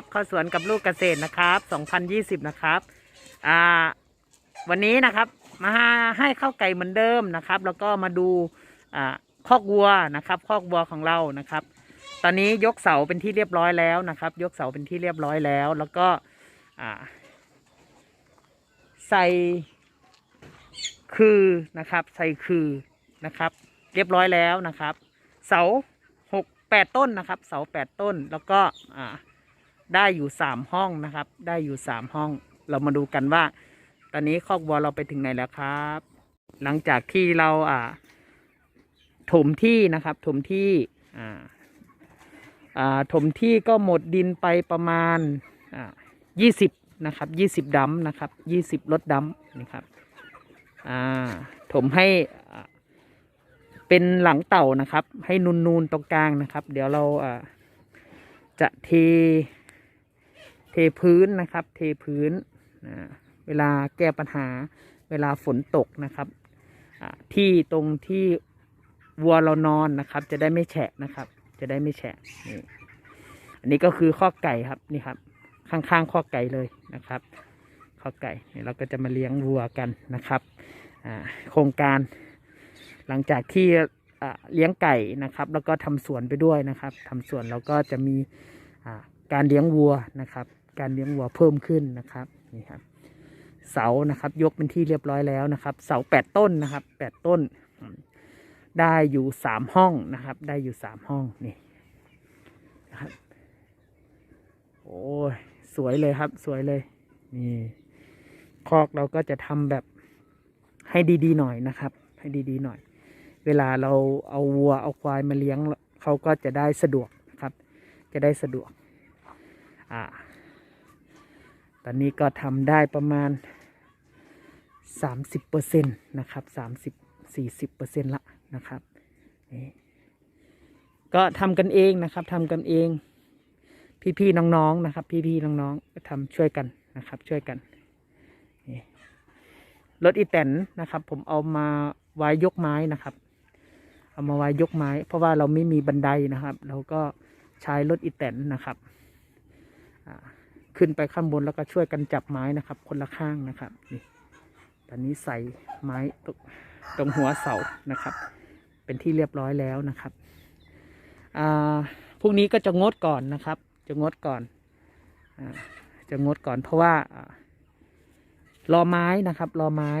บเข้าสวนกับลูกเกษตรนะครับ 2020 นะครับอ่าวันนี้นะครับ มาให้ข้าวไก่เหมือนเดิมนะครับ แล้วก็มาดูอ่าคอกวัวนะครับคอกวัวของเรานะครับ ตอนนี้ยกเสาเป็นที่เรียบร้อยแล้วนะครับ ยกเสาเป็นที่เรียบร้อยแล้ว แล้วก็อ่าใส่คือนะครับ ใส่คือนะครับ เรียบร้อยแล้วนะครับ เสาหกแปดต้นนะครับ เสาแปดต้นแล้วก็อ่า ได้อยู่สามห้องนะครับ ได้อยู่สามห้อง เรามาดูกันว่า ตอนนี้คอกวัวเราไปถึงไหนแล้วครับ หลังจากที่เราอ่าถมที่นะครับ ถมที่อ่าอ่าถมที่ก็หมดดินไปประมาณอ่ายี่สิบนะครับยี่สิบดัมนะครับยี่สิบรถดัมนะครับอ่าถมให้เป็นหลังเต่านะครับ ให้นูนๆตรงกลางนะครับ เดี๋ยวเราอ่าจะเท พื้นนะครับ เทพื้นอ่าเวลาแก้ปัญหาเวลาฝนตกนะครับที่ตรงที่วัวเรานอนนะครับ จะได้ไม่แฉะนะครับ จะได้ไม่แฉะนี่อันนี้ก็คือข้อไก่ครับนี่ครับ ข้างๆข้อไก่เลยนะครับข้อไก่นี่เราก็จะมาเลี้ยงวัวกันนะครับโครงการหลังจากที่เลี้ยงไก่นะครับ แล้วก็ทำสวนไปด้วยนะครับทำสวนเราก็จะมีการเลี้ยงวัวนะครับ การเลี้ยงวัวเพิ่มขึ้นนะครับนี่ครับเสานะครับ ยกเป็นที่เรียบร้อยแล้วนะครับ เสาแปดต้นนะครับแปดต้น ได้อยู่สามห้องนะครับ ได้อยู่สามห้องนี่นะครับโอ้ยสวยเลยครับ สวยเลยนี่คอกเราก็จะทำแบบให้ดีๆหน่อยนะครับ ให้ดีๆหน่อย เวลาเราเอาวัวเอาควายมาเลี้ยงเขาก็จะได้สะดวกนะครับ จะได้สะดวก อ่า อนนี้ก็ทำได้ประมาณสามสิบเปอร์เซ็นต์นะครับสามสิบสี่สิบเปอร์เซ็นต์ละนะครับก็ทำกันเองนะครับทำกันเอง พี่ๆน้องๆนะครับ พี่ๆน้องๆก็ทำช่วยกันนะครับช่วยกันรถอีแตนนะครับ ผมเอามาไว้ยกไม้นะครับ เอามาไว้ยกไม้ เพราะว่าเราไม่มีบันไดนะครับ เราก็ใช้รถอีแตนนะครับอ่า ขึ้นไปข้างบนแล้วก็ช่วยกันจับไม้นะครับ คนละข้างนะครับนี่ตอนนี้ใส่ไม้ตรงตรงหัวเสานะครับ เป็นที่เรียบร้อยแล้วนะครับอ่าพรุ่งนี้ก็จะงดก่อนนะครับ จะงดก่อนอาจะงดก่อนเพราะว่าอ่ารอไม้นะครับรอไม้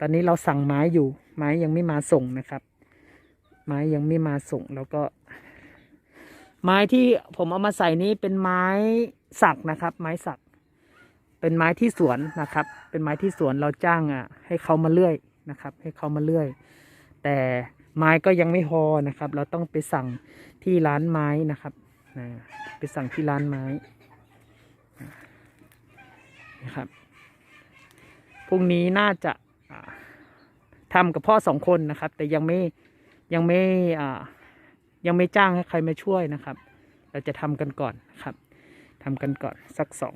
ตอนนี้เราสั่งไม้อยู่ไม้ยังไม่มาส่งนะครับ ไม้ยังไม่มาส่งแล้วก็ ไม้ที่ผมเอามาใส่นี้เป็นไม้ สักนะครับ ไม้สัก เป็นไม้ที่สวนนะครับ เป็นไม้ที่สวนเราจ้างอะ ให้เขามาเลื่อยนะครับ ให้เขามาเลื่อย แต่ไม้ก็ยังไม่พอนะครับ เราต้องไปสั่งที่ร้านไม้นะครับนะไปสั่งที่ร้านไม้นะครับพรุ่งนี้น่าจะอ่าทำกับพ่อสองคนนะครับ แต่ยังไม่ยังไม่อ่ายังไม่จ้างให้ใครมาช่วยนะครับ เราจะทำกันก่อนครับ ทำกันก่อนสักสอง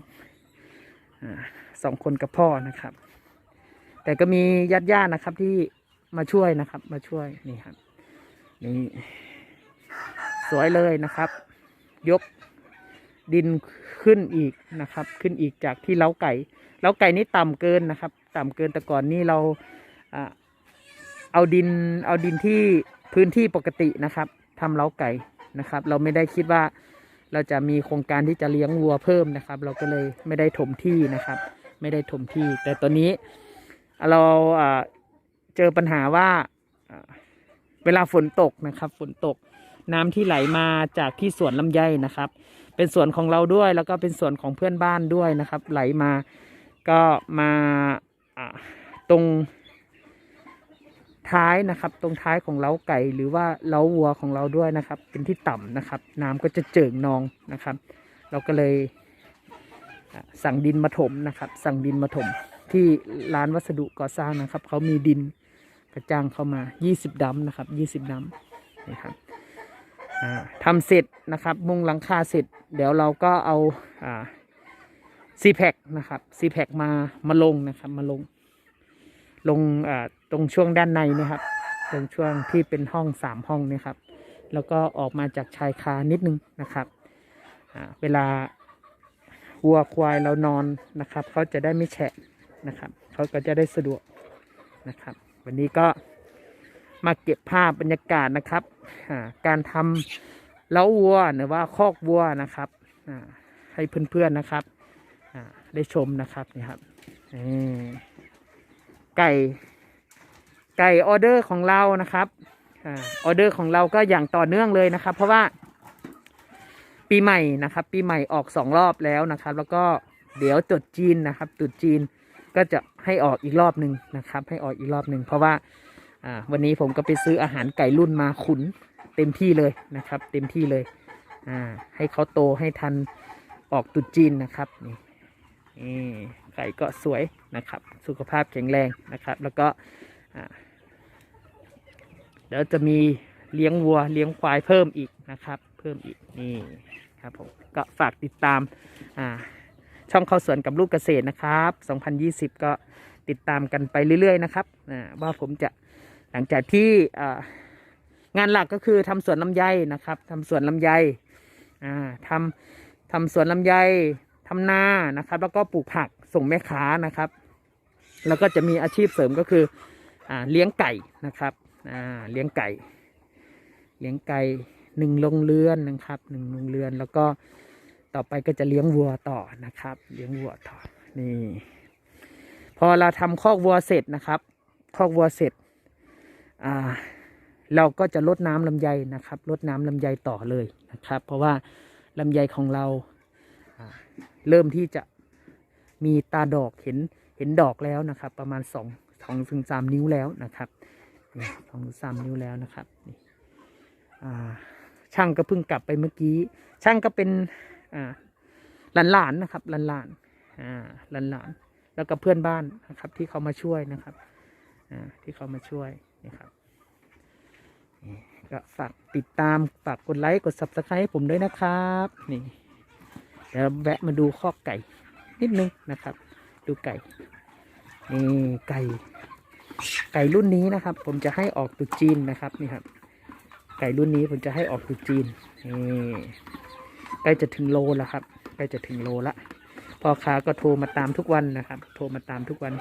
อสองคนกับพ่อนะครับ แต่ก็มีญาติญาตินะครับที่มาช่วยนะครับ มาช่วยนี่ครับนี่สวยเลยนะครับ ยกดินขึ้นอีกนะครับ ขึ้นอีกจากที่เล้าไก่เล้าไก่นี่ต่ำเกินนะครับ ต่ำเกินแต่ก่อนนี่เราอ่าเอาดินเอาดินที่พื้นที่ปกตินะครับทำเล้าไก่นะครับ เราไม่ได้คิดว่า เราจะมีโครงการที่จะเลี้ยงวัวเพิ่มนะครับ เราก็เลยไม่ได้ถมที่นะครับ ไม่ได้ถมที่ แต่ตอนนี้เราเจอปัญหาว่าเวลาฝนตกนะครับ ฝนตกน้ำที่ไหลมาจากที่สวนลำไยนะครับ เป็นสวนของเราด้วยแล้วก็เป็นสวนของเพื่อนบ้านด้วยนะครับ ไหลมาก็มาตรง ท้ายนะครับ ตรงท้ายของเล้าไก่หรือว่าเล้าวัวของเราด้วยนะครับ เป็นที่ต่ำนะครับ น้ำก็จะเจิ่งนองนะครับ เราก็เลยสั่งดินมาถมนะครับ สั่งดินมาถมที่ร้านวัสดุก่อสร้างนะครับเขามีดินกระจ้างเข้ามา 20ดำนะครับ 20ดำนี่ครับอ่าทำเสร็จนะครับ มุงหลังคาเสร็จ เดี๋ยวเราก็เอาอ่าซีแพคนะครับซีแพคมามาลงนะครับมาลงลงอ่า ตรงช่วงด้านในนะครับ ตรงช่วงที่เป็นห้องสามห้องนะครับ แล้วก็ออกมาจากชายคานิดนึงนะครับเวลาวัวควายเรานอนนะครับเขาจะได้ไม่แฉะนะครับเขาก็จะได้สะดวกนะครับ วันนี้ก็มาเก็บภาพบรรยากาศนะครับการทำเล้าวัวหรือว่าคอกวัวนะครับให้เพื่อนๆนะครับได้ชมนะครับนี่ครับไก่ ไก่ออเดอร์ของเรานะครับออเดอร์ของเราก็อย่างต่อเนื่องเลยนะครับ เพราะว่าปีใหม่นะครับ ปีใหม่ออกสองรอบแล้วนะครับ แล้วก็เดี๋ยวตรุดจีนนะครับตรุดจีนก็จะให้ออกอีกรอบหนึ่งนะครับ ให้ออกอีกรอบหนึ่งเพราะว่าวันนี้ผมก็ไปซื้ออาหารไก่รุ่นมาขุนเต็มที่เลยนะครับ เต็มที่เลยอ่าให้เขาโตให้ทันออกตุดจีนนะครับนี่นี่ไก่ก็สวยนะครับ สุขภาพแข็งแรงนะครับ แล้วก็อ่า เดี๋ยวจะมีเลี้ยงวัวเลี้ยงควายเพิ่มอีกนะครับ เพิ่มอีกนี่ครับผมก็ฝากติดตามอ่าช่องเข้าสวนกับลูกเกษตรนะครับ 2020 ก็ติดตามกันไปเรื่อย ๆ นะครับว่าผมจะหลังจากที่งานหลักก็คือทำสวนลำไยนะครับทำสวนลำไยทำทำสวนลำไยทำนานะครับ แล้วก็ปลูกผักส่งแม่ค้านะครับ แล้วก็จะมีอาชีพเสริมก็คืออเลี้ยงไก่นะครับ เลี้ยงไก่ เลี้ยงไก่หนึ่งโรงเรือนนะครับหนึ่งโรงเรือนแล้วก็ต่อไปก็จะเลี้ยงวัวต่อนะครับ เลี้ยงวัวต่อนี่ พอเราทำคอกวัวเสร็จนะครับคอกวัวเสร็จอ่าเราก็จะลดน้ำลำไยนะครับลดน้ำลำไยต่อเลยนะครับ เพราะว่าลำไยของเราอ่าเริ่มที่จะมีตาดอกเห็นเห็นดอกแล้วนะครับ ประมาณสองสองถึงสามนิ้วแล้วนะครับนี่ สองถึงสามนิ้วแล้วนะครับนี่ช่างก็เพิ่งกลับไปเมื่อกี้ ช่างก็เป็นหลานหลานนะครับหลานหลานหลานหลานแล้วก็เพื่อนบ้านนะครับ ที่เขามาช่วยนะครับที่เขามาช่วยนะครับก็ฝากติดตามฝากกดไลค์กด subscribe ให้ผมด้วยนะครับนี่เดี๋ยวแวะมาดูคอกไก่นิดนึงนะครับ ดูไก่นี่ไก่ ไก่รุ่นนี้นะครับ ผมจะให้ออกตุกจีนนะครับนี่ครับ ไก่รุ่นนี้ผมจะให้ออกตุกจีนนี่ใกล้จะถึงโลแล้วครับใกล้จะถึงโลละพ่อค้าก็โทรมาตามทุกวันนะครับ โทรมาตามทุกวัน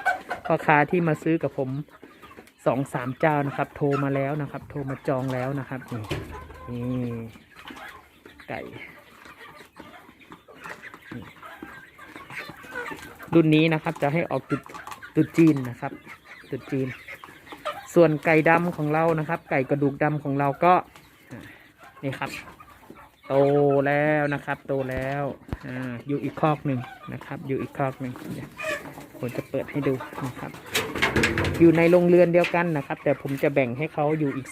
พ่อค้าที่มาซื้อกับผมสองสามเจ้านะครับ โทรมาแล้วนะครับ โทรมาจองแล้วนะครับนี่นี่ไก่รุ่นนี้นะครับจะให้ออกตุดตุดจีนนะครับ ตุดจีน ส่วนไก่ดำของเรานะครับ ไก่กระดูกดำของเราก็นี่ครับ โตแล้วนะครับ โตแล้วอ่าอยู่อีกคอกหนึ่งนะครับ อยู่อีกคอกหนึ่งผมจะเปิดให้ดูนะครับ อยู่ในโรงเรือนเดียวกันนะครับ แต่ผมจะแบ่งให้เขาอยู่อีก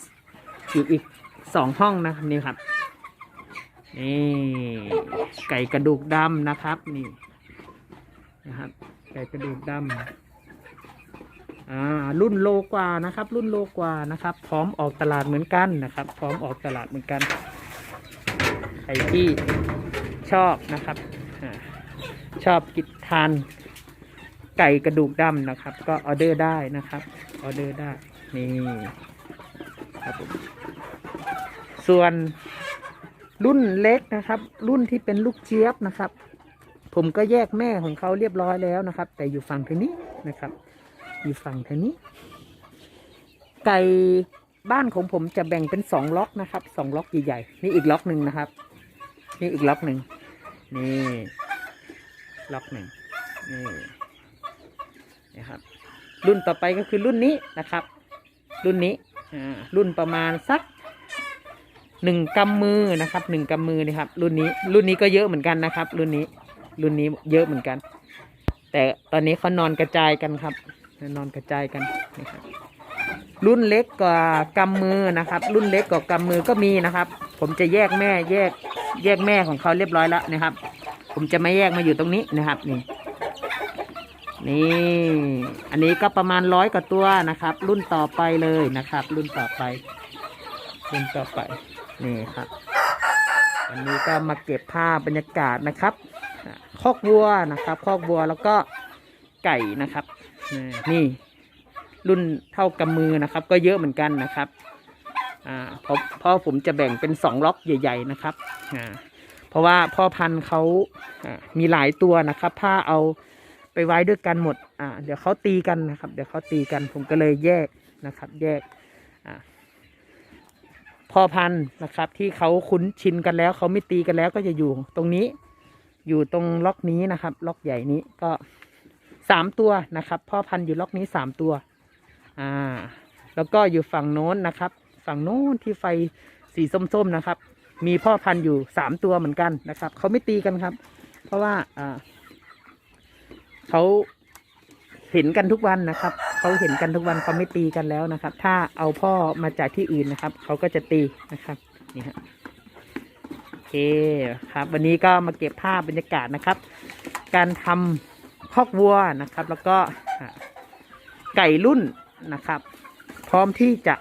อยู่อีกสองห้องนะนี่ครับนี่ไก่กระดูกดำนะครับนี่นะครับไก่กระดูกดำ อ่ารุ่นโลกว่านะครับ รุ่นโลกว่านะครับ พร้อมออกตลาดเหมือนกันนะครับ พร้อมออกตลาดเหมือนกันใครที่ชอบนะครับอชอบกินทานไก่กระดูกดำนะครับ ก็ออเดอร์ได้นะครับออเดอร์ได้นี่ครับผมส่วนรุ่นเล็กนะครับ รุ่นที่เป็นลูกเจี๊ยบนะครับ ผมก็แยกแม่ของเขาเรียบร้อยแล้วนะครับ แต่อยู่ฝั่งทางนี้นะครับ อยู่ฝั่งทางนี้ ไก่บ้านของผมจะแบ่งเป็นสองล็อกนะครับสองล็อกใหญ่ๆนี่อีกล็อกหนึ่งนะครับ นี่อีกล็อกหนึ่งนี่ล็อกหนึ่งนี่นะครับ รุ่นต่อไปก็คือรุ่นนี้นะครับ รุ่นนี้อ่ารุ่นประมาณสักหนึ่งกำมือนะครับหนึ่งกำมือนี่ครับ รุ่นนี้รุ่นนี้ก็เยอะเหมือนกันนะครับ รุ่นนี้รุ่นนี้เยอะเหมือนกัน แต่ตอนนี้เขานอนกระจายกันครับ นอนกระจายกันนะครับรุ่นเล็กกว่ากำมือนะครับ รุ่นเล็กกว่ากำมือก็มีนะครับ ผมจะแยกแม่แยกแยกแม่ของเขาเรียบร้อยแล้วนะครับ ผมจะไม่แยกมาอยู่ตรงนี้นะครับนี่นี่ อันนี้ก็ประมาณร้อยกว่าตัวนะครับ รุ่นต่อไปเลยนะครับ รุ่นต่อไป รุ่นต่อไปนี่ครับอันนี้ก็มาเก็บภาพบรรยากาศนะครับคอกวัวนะครับคอกวัวแล้วก็ไก่นะครับ นี่ รุ่นเท่ากับมือนะครับ ก็เยอะเหมือนกันนะครับอ่าเพราะพราะผมจะแบ่งเป็นสองล็อกใหญ่ ๆนะครับอ่าเพราะว่าพ่อพันธุ์เขาอ่ามีหลายตัวนะครับ ถ้าเอาไปไว้ด้วยกันหมดอ่าเดี๋ยวเขาตีกันนะครับ เดี๋ยวเขาตีกันผมก็เลยแยกนะครับ แยกอ่าพ่อพันธุ์นะครับที่เขาคุ้นชินกันแล้วเขาไม่ตีกันแล้วก็จะอยู่ตรงนี้อยู่ตรงล็อกนี้นะครับ ล็อกใหญ่นี้ก็ สามตัวนะครับพ่อพันธุ์อยู่ล็อกนี้สามตัวอ่าแล้วก็อยู่ฝั่งโน้นนะครับ ฝั่งโน้นที่ไฟสีส้มๆนะครับ มีพ่อพันธุ์อยู่สามตัวเหมือนกันนะครับเขาไม่ตีกันครับ เพราะว่าอ่าเขาเห็นกันทุกวันนะครับเขาเห็นกันทุกวันเขาไม่ตีกันแล้วนะครับ ถ้าเอาพ่อมาจากที่อื่นนะครับเขาก็จะตีนะครับนี่ฮะโอเคครับ วันนี้ก็มาเก็บภาพบรรยากาศนะครับ การทำค อกวัวนะครับ แล้วก็ไก่รุ่นนะครับ พร้อมที่จะ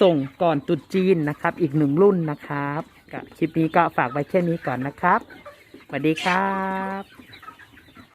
ส่งก่อนตุดจีนนะครับ อีกหนึ่งรุ่นนะครับคลิปนี้ก็ฝากไว้แค่นี้ก่อนนะครับสวัสดีครับ